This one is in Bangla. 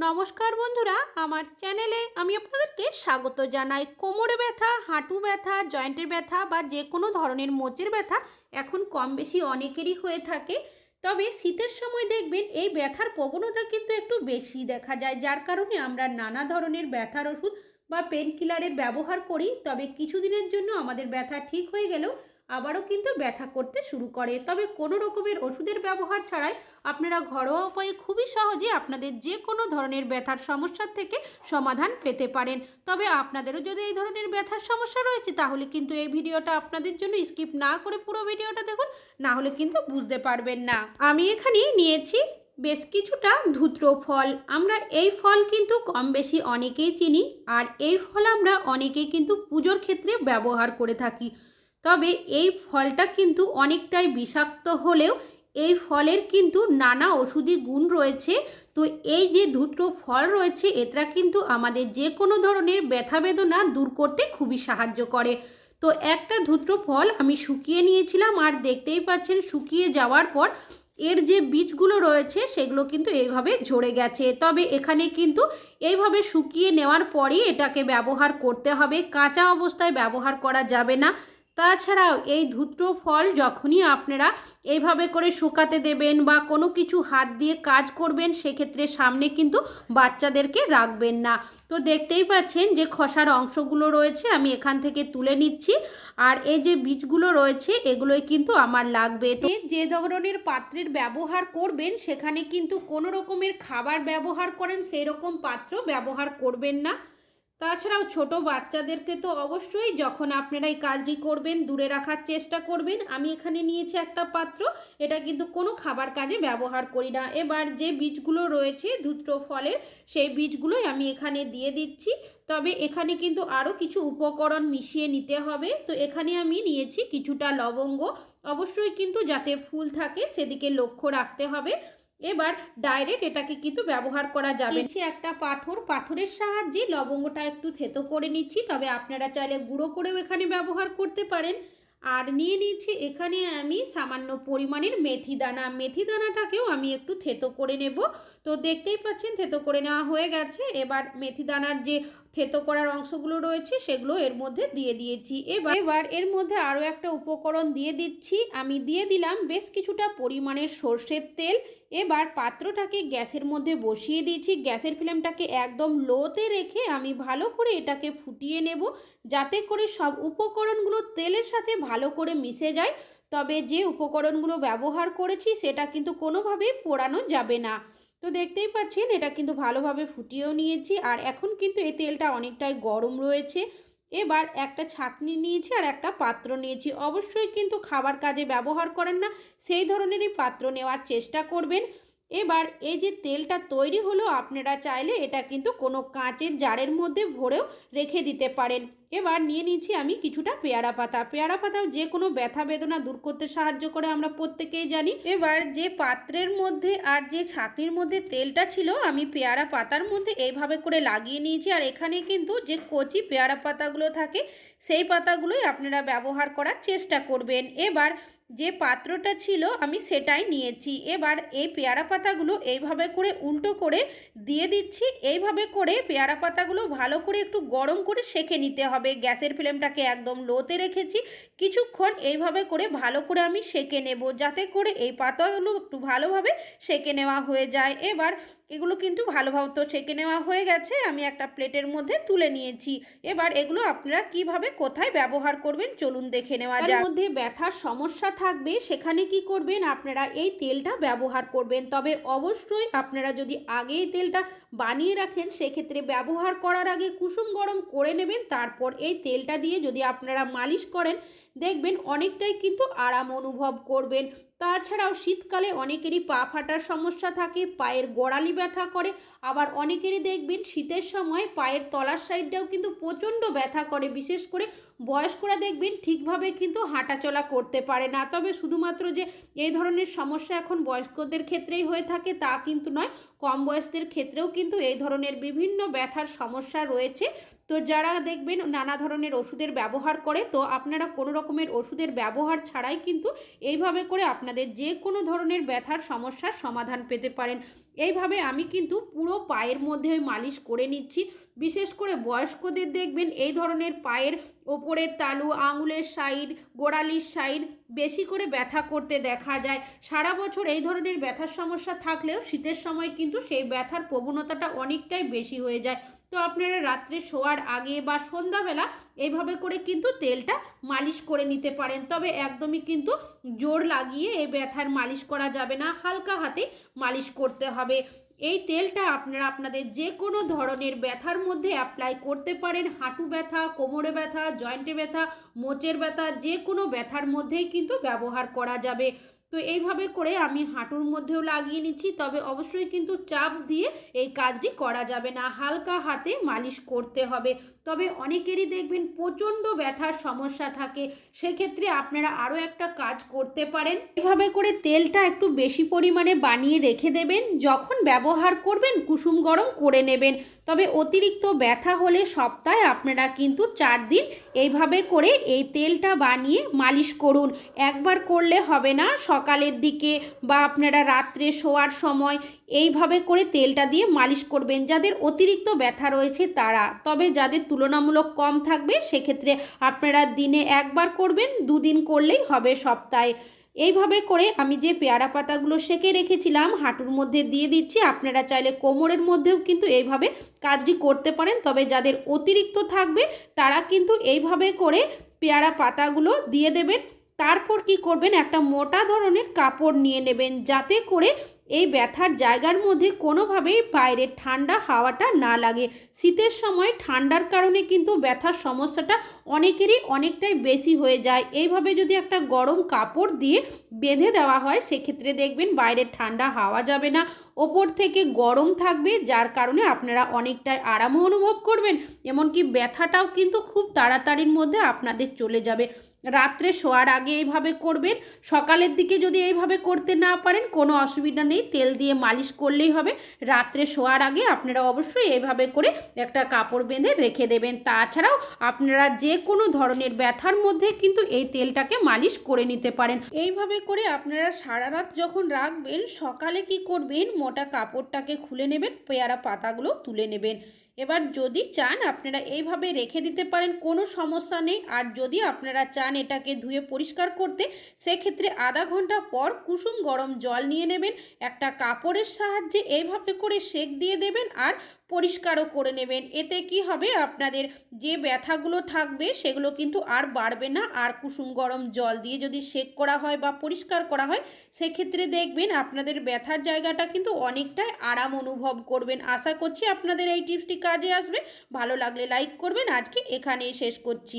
নমস্কার বন্ধুরা, আমার চ্যানেলে আমি আপনাদেরকে স্বাগত জানাই। কোমরে ব্যথা, হাঁটু ব্যথা, জয়েন্টের ব্যথা বা যে কোনো ধরনের মোচের ব্যথা এখন কম বেশি অনেকেরই হয়ে থাকে। তবে শীতের সময় দেখবেন এই ব্যথার প্রবণতা কিন্তু একটু বেশি দেখা যায়। যার কারণে আমরা নানা ধরনের ব্যথার ওষুধ বা পেন কিলারের ব্যবহার করি। তবে কিছুদিনের জন্য আমাদের ব্যথা ঠিক হয়ে গেলেও আবারও কিন্তু ব্যথা করতে শুরু করে। তবে কোনো রকমের ওষুধের ব্যবহার ছাড়াই আপনারা ঘরোয়া উপায়ে খুবই সহজে আপনাদের যে কোনো ধরনের ব্যথার সমস্যার থেকে সমাধান পেতে পারেন। তবে আপনাদেরও যদি এই ধরনের ব্যথার সমস্যা রয়েছে, তাহলে কিন্তু এই ভিডিওটা আপনাদের জন্য স্কিপ না করে পুরো ভিডিওটা দেখুন, না হলে কিন্তু বুঝতে পারবেন না। আমি এখানে নিয়েছি বেশ কিছুটা ধুত্র ফল। আমরা এই ফল কিন্তু কম বেশি অনেকেই চিনি, আর এই ফল আমরা অনেকেই কিন্তু পুজোর ক্ষেত্রে ব্যবহার করে থাকি। তবে এই ফলটা কিন্তু অনেকটাই বিষাক্ত হলেও এই ফলের কিন্তু নানা ওষুধি গুণ রয়েছে। তো এই যে দুটো ফল রয়েছে এটা কিন্তু আমাদের যে কোনো ধরনের ব্যথা বেদনা দূর করতে খুবই সাহায্য করে। তো একটা ধুত্র ফল আমি শুকিয়ে নিয়েছিলাম আর দেখতেই পাচ্ছেন শুকিয়ে যাওয়ার পর এর যে বীজগুলো রয়েছে, সেগুলো কিন্তু এইভাবে ঝরে গেছে। তবে এখানে কিন্তু এইভাবে শুকিয়ে নেওয়ার পরই এটাকে ব্যবহার করতে হবে। কাঁচা অবস্থায় ব্যবহার করা যাবে না। তাছাড়াও এই ধুত্র ফল যখনই আপনারা এইভাবে করে শুকাতে দেবেন বা কোনো কিছু হাত দিয়ে কাজ করবেন, সেক্ষেত্রে সামনে কিন্তু বাচ্চাদেরকে রাখবেন না। তো দেখতেই পাচ্ছেন যে খসার অংশগুলো রয়েছে, আমি এখান থেকে তুলে নিচ্ছি। আর এই যে বীজগুলো রয়েছে, এগুলোই কিন্তু আমার লাগবে। যে ধরনের পাত্রের ব্যবহার করবেন, সেখানে কিন্তু কোনো রকমের খাবার ব্যবহার করেন, সেই রকম পাত্র ব্যবহার করবেন না। তাছাড়াও ছোট বাচ্চাদেরকে তো অবশ্যই যখন আপনারা এই কাজটি করবেন, দূরে রাখার চেষ্টা করবেন। আমি এখানে নিয়েছি একটা পাত্র। এটা কিন্তু কোনো খাবার কাজে ব্যবহার করি না। এবার যে বীজগুলো রয়েছে, ধুত্র ফলের, সেই বীজগুলোই আমি এখানে দিয়ে দিচ্ছি। তবে এখানে কিন্তু আরও কিছু উপকরণ মিশিয়ে নিতে হবে। তো এখানে আমি নিয়েছি কিছুটা লবঙ্গ। অবশ্যই কিন্তু যাতে ফুল থাকে, সেদিকে লক্ষ্য রাখতে হবে। এবার ডাইরেক্ট এটাকে কিন্তু ব্যবহার করা যাবে। নিচ্ছি একটা পাথর। পাথরের সাহায্যে লবঙ্গটা একটু থেতো করে নিচ্ছি, তবে আপনারা চাইলে গুঁড়ো করেও এখানে ব্যবহার করতে পারেন। আর নিয়ে নিচ্ছি এখানে আমি সামান্য পরিমাণের মেথি দানা। মেথি দানাটাকেও আমি একটু থেতো করে নেব। তো দেখতেই পাচ্ছেন, থেতো করে নেওয়া হয়ে গেছে। এবার মেথি দানার যে থেতো করার অংশগুলো রয়েছে, সেগুলো এর মধ্যে দিয়ে দিয়েছি। এবার এবার এর মধ্যে আরও একটা উপকরণ দিয়ে দিচ্ছি। আমি দিয়ে দিলাম বেশ কিছুটা পরিমাণের সর্ষের তেল। এবার পাত্রটাকে গ্যাসের মধ্যে বসিয়ে দিয়েছি। গ্যাসের ফ্লেমটাকে একদম লোতে রেখে আমি ভালো করে এটাকে ফুটিয়ে নেব যাতে করে সব উপকরণগুলো তেলের সাথে ভালো করে মিশে যায়। তবে যে উপকরণগুলো ব্যবহার করেছি সেটা কিন্তু কোনোভাবেই পোড়ানো যাবে না। তো দেখতেই পাচ্ছেন, এটা কিন্তু ভালোভাবে ফুটিয়েও নিয়েছি। আর এখন কিন্তু এই তেলটা অনেকটাই গরম রয়েছে। এবার একটা ছাকনি নিয়েছি আর একটা পাত্র নিয়েছি। অবশ্যই কিন্তু খাবার কাজে ব্যবহার করেন না, সেই ধরনেরই পাত্র নেওয়ার চেষ্টা করবেন। এবার এই যে তেলটা তৈরি হলো, আপনারা চাইলে এটা কিন্তু কোনো কাঁচের জারের মধ্যে ভরেও রেখে দিতে পারেন। এবার নিয়ে নিচ্ছি আমি কিছুটা পেয়ারা পাতা। পেয়ারা পাতাও যে কোনো ব্যথা বেদনা দূর করতে সাহায্য করে, আমরা প্রত্যেকেই জানি। এবার যে পাত্রের মধ্যে আর যে ছাকনির মধ্যে তেলটা ছিল, আমি পেয়ারা পাতার মধ্যে এইভাবে করে লাগিয়ে নিয়েছি। আর এখানে কিন্তু যে কচি পেয়ারা পাতাগুলো থাকে, সেই পাতাগুলোই আপনারা ব্যবহার করার চেষ্টা করবেন। এবার যে পাত্রটা ছিল আমি সেটাই নিয়েছি। এবার এই পেয়ারা পাতাগুলো এইভাবে করে উল্টো করে দিয়ে দিচ্ছি। এইভাবে করে পেয়ারা পাতাগুলো ভালো করে একটু গরম করে সেঁকে নিতে হবে। গ্যাসের ফ্লেমটাকে একদম লোতে রেখেছি। কিছুক্ষণ এইভাবে করে ভালো করে আমি সেঁকে নেব। যাতে করে এই পাতাগুলো একটু ভালোভাবে সেঁকে নেওয়া হয়ে যায়। এবার এগুলো কিন্তু ভালোভাবে তো সেঁকে নেওয়া হয়ে গেছে। আমি একটা প্লেটের মধ্যে তুলে নিয়েছি। এবার এগুলো আপনারা কীভাবে কোথায় ব্যবহার করবেন চলুন দেখে নেওয়া যায় মধ্যে ব্যথার সমস্যা থাকবে সেখানে কি করবেন? আপনারা এই তেলটা ব্যবহার করবেন। তবে অবশ্যই আপনারা যদি আগে এই তেলটা বানিয়ে রাখেন সেক্ষেত্রে ব্যবহার করার আগে কুসুম গরম করে নেবেন। তারপর এই তেলটা দিয়ে যদি আপনারা মালিশ করেন দেখবেন অনেকটাই কিন্তু আরাম অনুভব করবেন। তাছাড়াও শীতকালে অনেকেরই পা ফাটার সমস্যা থাকে, পায়ের গোড়ালি ব্যথা করে। আবার অনেকেরই দেখবেন শীতের সময় পায়ের তলার সাইডটাও কিন্তু প্রচণ্ড ব্যথা করে। বিশেষ করে বয়স্করা দেখবেন ঠিকভাবে কিন্তু হাঁটাচলা করতে পারে না। তবে শুধুমাত্র যে এই ধরনের সমস্যা এখন বয়স্কদের ক্ষেত্রেই হয়ে থাকে, তা কিন্তু নয়। কম বয়সদের ক্ষেত্রেও কিন্তু এই ধরনের বিভিন্ন ব্যথার সমস্যা রয়েছে। তো যারা দেখবেন নানা ধরনের ওষুধের ব্যবহার করে, তো আপনারা কোনো রকমের ওষুধের ব্যবহার ছাড়াই কিন্তু এইভাবে করে আপনাদের যে কোনো ধরনের ব্যথার সমস্যার সমাধান পেতে পারেন। এইভাবে আমি কিন্তু পুরো পায়ের মধ্যে মালিশ করে নিচ্ছি। বিশেষ করে বয়স্কদের দেখবেন এই ধরনের পায়ের ওপরের তালু, আঙুলের সাইড, গোড়ালির সাইড বেশি করে ব্যথা করতে দেখা যায়। সারা বছর এই ধরনের ব্যথার সমস্যা থাকলেও শীতের সময় কিন্তু সেই ব্যথার প্রবণতাটা অনেকটাই বেশি হয়ে যায়। তো আপনারা রাত্রে শোয়ার আগে বা সন্ধ্যাবেলা এইভাবে করে কিন্তু তেলটা মালিশ করে নিতে পারেন। তবে একদমই কিন্তু জোর লাগিয়ে এই ব্যথার মালিশ করা যাবে না, হালকা হাতে মালিশ করতে হবে। এই তেলটা আপনারা আপনাদের যে কোনো ধরনের ব্যথার মধ্যে অ্যাপ্লাই করতে পারেন। হাঁটু ব্যথা, কোমরে ব্যথা জয়েন্টে ব্যথা, মোচের ব্যথা, যে কোনো ব্যথার মধ্যেই কিন্তু ব্যবহার করা যাবে। তো এইভাবে করে আমি হাঁটুর মধ্যেও লাগিয়ে নিচ্ছি, তবে অবশ্যই কিন্তু চাপ দিয়ে এই কাজটি করা যাবে না। হালকা হাতে মালিশ করতে হবে। তবে অনেকেরই দেখবেন প্রচণ্ড ব্যথার সমস্যা থাকে। সেক্ষেত্রে আপনারা আরও একটা কাজ করতে পারেন। এভাবে করে তেলটা একটু বেশি পরিমাণে বানিয়ে রেখে দেবেন। যখন ব্যবহার করবেন, কুসুম গরম করে নেবেন। তবে অতিরিক্ত ব্যথা হলে সপ্তাহে আপনারা কিন্তু চার দিন এইভাবে করে এই তেলটা বানিয়ে মালিশ করুন। একবার করলে হবে না সকালের দিকে বা আপনারা রাত্রে শোয়ার সময়। এইভাবে করে তেলটা দিয়ে মালিশ করবেন। যাদের অতিরিক্ত ব্যথা রয়েছে তারা। তবে যাদের তুলনামূলক কম থাকবে, সেক্ষেত্রে আপনারা দিনে একবার করবেন, দুদিন করলেই হবে সপ্তাহে। এইভাবে করে আমি যে পেয়ারা পাতাগুলো সেকে রেখেছিলাম, হাঁটুর মধ্যে দিয়ে দিচ্ছি। আপনারা চাইলে কোমরের মধ্যেও কিন্তু এইভাবে কাজটি করতে পারেন। তবে যাদের অতিরিক্ত থাকবে, তারা কিন্তু এইভাবে করে পেয়ারা পাতাগুলো দিয়ে দেবেন। তারপর কি করবেন? একটা মোটা ধরনের কাপড় নিয়ে নেবেন। যাতে করে এই ব্যথার জায়গার মধ্যে কোনোভাবেই বাইরের ঠান্ডা হাওয়াটা না লাগে। শীতের সময় ঠান্ডার কারণে কিন্তু ব্যথার সমস্যাটা অনেকেরই অনেকটাই বেশি হয়ে যায়। এইভাবে যদি একটা গরম কাপড় দিয়ে বেঁধে দেওয়া হয়, সেক্ষেত্রে দেখবেন বাইরের ঠান্ডা হাওয়া যাবে না। ওপর থেকে গরম থাকবে, যার কারণে আপনারা অনেকটাই আরামও অনুভব করবেন। এমনকি ব্যথাটাও কিন্তু খুব তাড়াতাড়ির মধ্যে আপনাদের চলে যাবে। রাত্রে শোয়ার আগে এইভাবে করবেন। সকালের দিকে যদি এইভাবে করতে না পারেন, কোনো অসুবিধা নেই। তেল দিয়ে মালিশ করলেই হবে। রাত্রে শোয়ার আগে আপনারা অবশ্যই এইভাবে করে একটা কাপড় বেঁধে রেখে দেবেন। তাছাড়াও আপনারা যে কোনো ধরনের ব্যথার মধ্যে কিন্তু এই তেলটাকে মালিশ করে নিতে পারেন। এইভাবে করে আপনারা সারা রাত যখন রাখবেন, সকালে কি করবেন? মোটা কাপড়টাকে খুলে নেবেন, পেয়ারা পাতাগুলো তুলে নেবেন। এবার যদি চান আপনারা এইভাবে রেখে দিতে পারেন, কোনো সমস্যা নেই। আর যদি আপনারা চান এটাকে ধুয়ে পরিষ্কার করতে, সেক্ষেত্রে আধা ঘণ্টা পর কুসুম গরম জল নিয়ে নেবেন, একটা কাপড়ের সাহায্যে এইভাবে করে সেক দিয়ে দেবেন, আর পরিষ্কারও করে নেবেন। এতে কি হবে? আপনাদের যে ব্যথাগুলো থাকবে, সেগুলো কিন্তু আর বাড়বে না। আর কুসুম গরম জল দিয়ে যদি সেক করা হয় বা পরিষ্কার করা হয়, সেক্ষেত্রে দেখবেন আপনাদের ব্যথার জায়গাটা কিন্তু অনেকটাই আরাম অনুভব করবেন। আশা করছি আপনাদের এই টিপসটি কাজে আসবে। ভালো লাগলে লাইক করবেন। আজকে এখানেই শেষ করছি।